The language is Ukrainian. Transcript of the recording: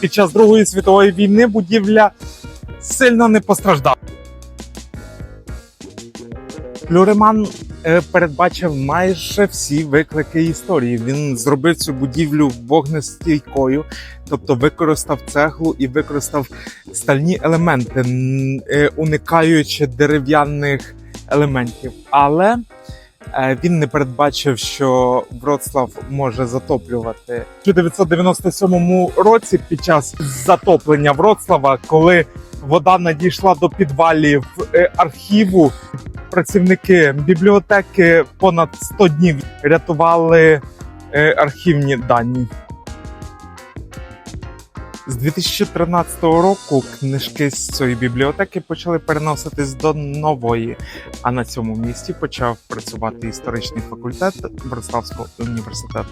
під час Другої світової війни будівля сильно не постраждала. Люреман е, передбачив майже всі виклики історії. Він зробив цю будівлю вогнестійкою, тобто використав цеглу і використав стальні елементи, е, уникаючи дерев'яних елементів. Але він не передбачив, що Вроцлав може затоплювати. У 1997 році, під час затоплення Вроцлава, коли вода надійшла до підвалів е, архіву, працівники бібліотеки понад 100 днів рятували е, архівні дані. З 2013 року книжки з цієї бібліотеки почали переноситись до нової, а на цьому місці почав працювати історичний факультет Брославського університету.